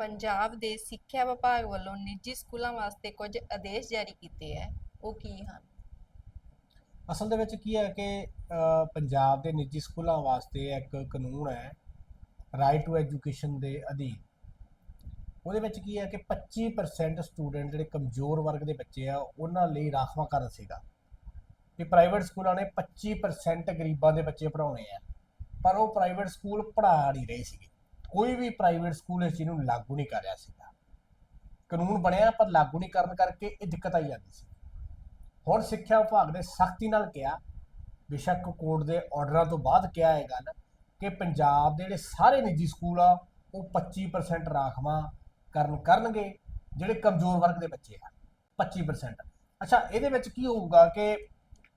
ਪੰਜਾਬ ਦੇ ਸਿੱਖਿਆ ਵਿਭਾਗ ਵੱਲੋਂ ਨਿੱਜੀ ਸਕੂਲਾਂ ਵਾਸਤੇ ਕੁਝ ਆਦੇਸ਼ ਜਾਰੀ ਕੀਤੇ ਹੈ। ਉਹ ਕੀ ਹਨ? ਅਸਲ ਦੇ ਵਿੱਚ ਕੀ ਹੈ ਕਿ ਅ, ਪੰਜਾਬ ਦੇ ਨਿੱਜੀ ਸਕੂਲਾਂ ਵਾਸਤੇ ਇੱਕ ਕਾਨੂੰਨ ਹੈ ਰਾਈਟ ਟੂ ਐਜੂਕੇਸ਼ਨ ਦੇ ਅਧੀਨ। ਉਹਦੇ ਵਿੱਚ ਕੀ ਹੈ ਕਿ 25% ਸਟੂਡੈਂਟ ਜਿਹੜੇ ਕਮਜ਼ੋਰ ਵਰਗ ਦੇ ਬੱਚੇ ਆ ਉਹਨਾਂ ਲਈ ਰਾਖਵਾਂਕਰਨ ਸੀਗਾ। ਵੀ ਪ੍ਰਾਈਵੇਟ ਸਕੂਲਾਂ ਨੇ 25% ਗਰੀਬਾਂ ਦੇ ਬੱਚੇ ਪੜਾਉਣੇ ਆ ਪਰ ਉਹ ਪ੍ਰਾਈਵੇਟ ਸਕੂਲ ਪੜ੍ਹਾ ਨਹੀਂ ਰਹੇ ਸੀਗੇ। ਕੋਈ ਵੀ ਪ੍ਰਾਈਵੇਟ ਸਕੂਲ ਇਸ ਚੀਜ਼ ਨੂੰ ਲਾਗੂ ਨਹੀਂ ਕਰ ਰਿਹਾ ਸੀਗਾ। ਕਾਨੂੰਨ ਬਣਿਆ, ਪਰ ਲਾਗੂ ਨਹੀਂ ਕਰਨ ਕਰਕੇ ਇਹ ਦਿੱਕਤ ਆਈ ਜਾਂਦੀ ਸੀ। ਹੁਣ ਸਿੱਖਿਆ ਵਿਭਾਗ ਨੇ ਸਖਤੀ ਨਾਲ ਕਿਹਾ, ਬੇਸ਼ੱਕ ਕੋਰਟ ਦੇ ਆਰਡਰਾਂ ਤੋਂ ਬਾਅਦ ਕਿਹਾ ਇਹ ਗੱਲ ਕਿ ਪੰਜਾਬ ਦੇ ਜਿਹੜੇ ਸਾਰੇ ਨਿੱਜੀ ਸਕੂਲ ਆ, ਉਹ 25% ਰਾਖਵਾਂ ਕਰਨ ਕਰਨਗੇ, ਜਿਹੜੇ ਕਮਜ਼ੋਰ ਵਰਗ ਦੇ ਬੱਚੇ ਆ 25% ਅੱਛਾ, ਇਹਦੇ ਵਿੱਚ ਕੀ ਹੋਊਗਾ ਕਿ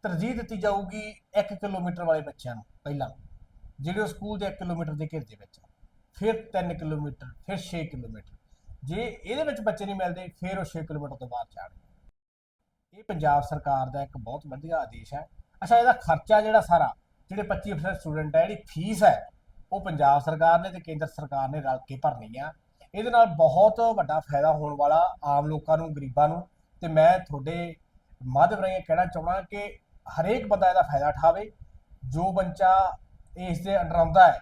ਤਰਜੀਹ ਦਿੱਤੀ ਜਾਊਗੀ 1 ਕਿਲੋਮੀਟਰ ਵਾਲੇ ਬੱਚਿਆਂ ਨੂੰ ਪਹਿਲਾਂ, ਜਿਹੜੇ ਉਹ ਸਕੂਲ ਦੇ 1 ਕਿਲੋਮੀਟਰ ਦੇ ਘੇਰੇ ਦੇ ਵਿੱਚ ਆ। ਫਿਰ 3 ਕਿਲੋਮੀਟਰ, ਫਿਰ 6 ਕਿਲੋਮੀਟਰ। ਜੇ ਇਹਦੇ ਵਿੱਚ ਬੱਚੇ ਨਹੀਂ ਮਿਲਦੇ, ਫਿਰ ਉਹ 6 ਕਿਲੋਮੀਟਰ ਤੋਂ ਬਾਹਰ ਜਾਣਗੇ। ਇਹ ਪੰਜਾਬ ਸਰਕਾਰ ਦਾ ਇੱਕ ਬਹੁਤ ਵਧੀਆ ਆਦੇਸ਼ ਹੈ। ਅੱਛਾ, ਇਹਦਾ ਖਰਚਾ ਜਿਹੜਾ ਸਾਰਾ, ਜਿਹੜੇ 25% ਸਟੂਡੈਂਟ ਹੈ, ਜਿਹੜੀ ਫੀਸ ਹੈ, ਉਹ ਪੰਜਾਬ ਸਰਕਾਰ ਨੇ ਤੇ ਕੇਂਦਰ ਸਰਕਾਰ ਨੇ ਰਲ ਕੇ ਭਰਨੀ ਆ ਇਹਦੇ ਨਾਲ ਬਹੁਤ ਵੱਡਾ ਫਾਇਦਾ ਹੋਣ ਵਾਲਾ ਆਮ ਲੋਕਾਂ ਨੂੰ, ਗਰੀਬਾਂ ਨੂੰ। ਤੇ ਮੈਂ ਤੁਹਾਡੇ ਮਾਧਿਅਮ ਰਾਹੀਂ ਕਹਿਣਾ ਚਾਹੁੰਦਾ ਕਿ ਹਰੇਕ ਬੰਦਾ ਇਹਦਾ ਫਾਇਦਾ ਉਠਾਵੇ। ਜੋ ਬੱਚਾ ਇਸ ਦੇ ਅੰਡਰ ਆਉਂਦਾ ਹੈ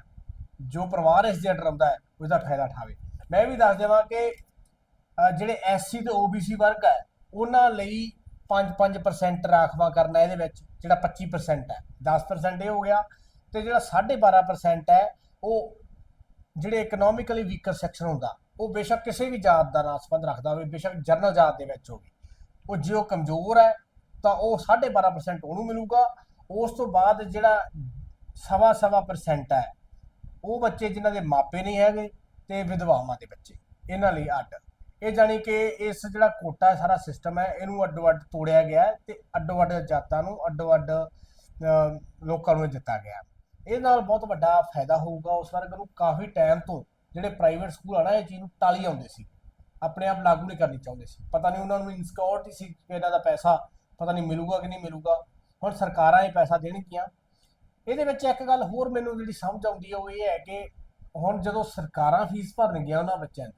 ਜੋ ਪਰਿਵਾਰ ਇਸ ਦੇ ਅੰਡਰ ਆਉਂਦਾ ਹੈ ਉਹਦਾ ਫਾਇਦਾ ਉਠਾਵੇ। ਮੈਂ ਵੀ ਦੱਸ ਦੇਵਾਂ ਕਿ ਅ, ਜਿਹੜੇ ਐਸਸੀ ਤੇ ਓਬੀਸੀ ਵਰਗ ਹੈ ਉਹਨਾਂ ਲਈ 5-5% ਰਾਖਵਾਂ ਕਰਨਾ ਇਹਦੇ ਵਿੱਚ ਜਿਹੜਾ 25% ਹੈ। 10% ਇਹ ਹੋ ਗਿਆ ਤੇ ਜਿਹੜਾ 12.5% ਹੈ ਉਹ ਜਿਹੜੇ ਇਕਨੋਮਿਕਲੀ ਵੀਕਰ ਸੈਕਸ਼ਨ ਹੁੰਦਾ ਉਹ ਬੇਸ਼ੱਕ ਕਿਸੇ ਵੀ ਜਾਤ ਦਾ ਨਾਲ ਸੰਬੰਧ ਰੱਖਦਾ ਹੋਵੇ ਬੇਸ਼ੱਕ ਜਨਰਲ ਜਾਤ ਦੇ ਵਿੱਚ ਹੋਵੇ। ਉਹ ਜੇ ਉਹ ਕਮਜ਼ੋਰ ਹੈ ਤਾਂ ਉਹ 12.5% ਉਹਨੂੰ ਮਿਲੂਗਾ। ਉਸ ਤੋਂ ਬਾਅਦ ਜਿਹੜਾ ਸਵਾ ਸਵਾ ਪਰਸੈਂਟ ਹੈ ਉਹ ਬੱਚੇ ਜਿਨ੍ਹਾਂ ਦੇ ਮਾਪੇ ਨਹੀਂ ਹੈਗੇ ਤੇ ਵਿਧਵਾਵਾਂ ਦੇ ਬੱਚੇ, ਇਹਨਾਂ ਲਈ ਅੱਡ। ਇਹ ਜਾਣੀ ਕਿ ਇਸ ਜਿਹੜਾ ਕੋਟਾ ਸਾਰਾ ਸਿਸਟਮ ਹੈ, ਇਹਨੂੰ ਅੱਡੋ ਅੱਡ ਤੋੜਿਆ ਗਿਆ ਹੈ ਤੇ ਅੱਡੋ ਅੱਡ ਜਾਤਾਂ ਨੂੰ ਅੱਡੋ ਅੱਡ ਲੋਕਾਂ ਨੂੰ ਇਹ ਦਿੱਤਾ ਗਿਆ ਹੈ। ਇਹ ਨਾਲ ਬਹੁਤ ਵੱਡਾ ਫਾਇਦਾ ਹੋਊਗਾ ਉਸ ਵਰਗ ਨੂੰ। ਕਾਫੀ ਟਾਈਮ ਤੋਂ ਜਿਹੜੇ ਪ੍ਰਾਈਵੇਟ ਸਕੂਲ ਆ ਨਾ, ਇਹ ਚੀਜ਼ ਨੂੰ ਟਾਲੀ ਆਉਂਦੇ ਸੀ। ਆਪਣੇ ਆਪ ਲਾਗੂ ਨਹੀਂ ਕਰਨੀ ਚਾਹੁੰਦੇ ਸੀ। ਪਤਾ ਨਹੀਂ ਉਹਨਾਂ ਨੂੰ ਇਨਸਿਕਿਉਰਿਟੀ ਸੀ ਕਿ ਇਹਨਾਂ ਦਾ ਪੈਸਾ ਪਤਾ ਨਹੀਂ ਮਿਲੂਗਾ ਕਿ ਨਹੀਂ ਮਿਲੂਗਾ। ਹੁਣ ਸਰਕਾਰਾਂ ਇਹ ਪੈਸਾ ਦੇਣਗੀਆਂ। ਇਹਦੇ ਵਿੱਚ ਇੱਕ ਗੱਲ ਹੋਰ ਮੈਨੂੰ ਜਿਹੜੀ ਸਮਝ ਆਉਂਦੀ ਹੈ ਉਹ ਇਹ ਹੈ ਕਿ ਹੁਣ ਜਦੋਂ ਸਰਕਾਰਾਂ ਫੀਸ ਭਰਨਗੀਆਂ ਉਹਨਾਂ ਬੱਚਿਆਂ ਦੀ,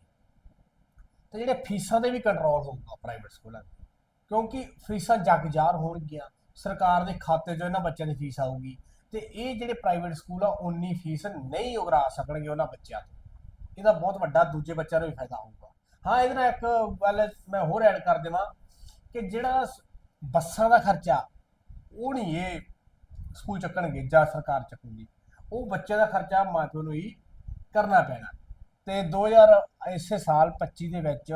ਤੇ ਜਿਹੜੇ ਫੀਸਾਂ ਦੇ ਵੀ ਕੰਟਰੋਲ ਹੋਊਗਾ ਪ੍ਰਾਈਵੇਟ ਸਕੂਲਾਂ ਦੇ। ਕਿਉਂਕਿ ਫੀਸਾਂ ਜਗਜਾਰ ਹੋਣਗੀਆਂ, ਸਰਕਾਰ ਦੇ ਖਾਤੇ 'ਚੋਂ ਇਹਨਾਂ ਬੱਚਿਆਂ ਦੀ ਫੀਸ ਆਊਗੀ, ਤੇ ਇਹ ਜਿਹੜੇ ਪ੍ਰਾਈਵੇਟ ਸਕੂਲ ਆ ਉਨੀ ਫੀਸ ਨਹੀਂ ਉਗਰਾ ਸਕਣਗੇ ਉਹਨਾਂ ਬੱਚਿਆਂ ਤੋਂ। ਇਹਦਾ ਬਹੁਤ ਵੱਡਾ ਦੂਜੇ ਬੱਚਿਆਂ ਨੂੰ ਵੀ ਫਾਇਦਾ ਹੋਊਗਾ। ਹਾਂ, ਇਹਦੇ ਨਾਲ ਇੱਕ ਗੱਲ ਮੈਂ ਹੋਰ ਐਡ ਕਰ ਦੇਵਾਂ ਕਿ ਜਿਹੜਾ ਬੱਸਾਂ ਦਾ ਖਰਚਾ, ਉਹ ਨਹੀਂ ਇਹ ਸਕੂਲ ਚੱਕਣਗੇ ਜਾਂ ਸਰਕਾਰ ਚੱਕੂਗੀ, ਉਹ ਬੱਚੇ ਦਾ ਖਰਚਾ ਮਾਪਿਓ ਨੂੰ ਹੀ ਕਰਨਾ ਪੈਣਾ। ਤੇ 2000 ਇਸੇ ਸਾਲ 25 ਦੇ ਵਿੱਚ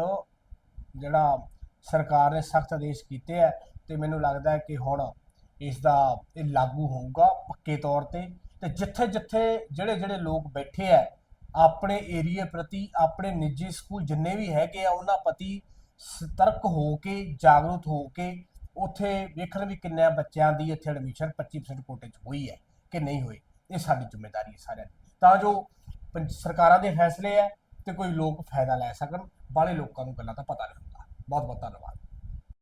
ਜਿਹੜਾ ਸਰਕਾਰ ਨੇ ਸਖਤ ਆਦੇਸ਼ ਕੀਤੇ ਆ ਤੇ ਮੈਨੂੰ ਲੱਗਦਾ ਹੈ ਕਿ ਹੁਣ ਇਸ ਦਾ ਇਹ ਲਾਗੂ ਹੋਊਗਾ ਪੱਕੇ ਤੌਰ ਤੇ। ਤੇ ਜਿੱਥੇ ਜਿੱਥੇ ਜਿਹੜੇ ਜਿਹੜੇ ਲੋਕ ਬੈਠੇ ਆ, ਆਪਣੇ ਏਰੀਏ ਪ੍ਰਤੀ, ਆਪਣੇ ਨਿੱਜੀ ਸਕੂਲ ਜਿੰਨੇ ਵੀ ਹੈਗੇ ਆ, ਉਹਨਾਂ ਪ੍ਰਤੀ ਸਤਰਕ ਹੋ ਕੇ, ਜਾਗਰੂਕ ਹੋ ਕੇ ਉੱਥੇ ਵੇਖਣ ਵੀ ਕਿੰਨੇ ਬੱਚਿਆਂ ਦੀ ਇੱਥੇ ਐਡਮਿਸ਼ਨ 25% ਕੋਟੇ 'ਚ ਹੋਈ ਹੈ ਕਿ ਨਹੀਂ ਹੋਈ। ਇਹ ਸਾਡੀ ਜ਼ਿੰਮੇਵਾਰੀ ਹੈ ਸਾਰਿਆਂ ਦੀ। ਤਾਂ ਜੋ ਪੰਜ- ਸਰਕਾਰਾਂ ਦੇ ਫੈਸਲੇ ਹੈ ਤੇ ਕੋਈ ਲੋਕ ਫਾਇਦਾ ਲੈ ਸਕਣ, ਬਾਹਲੇ ਲੋਕਾਂ ਨੂੰ ਗੱਲਾਂ ਦਾ ਪਤਾ ਨਹੀਂ ਹੁੰਦਾ। ਬਹੁਤ ਬਹੁਤ ਧੰਨਵਾਦ।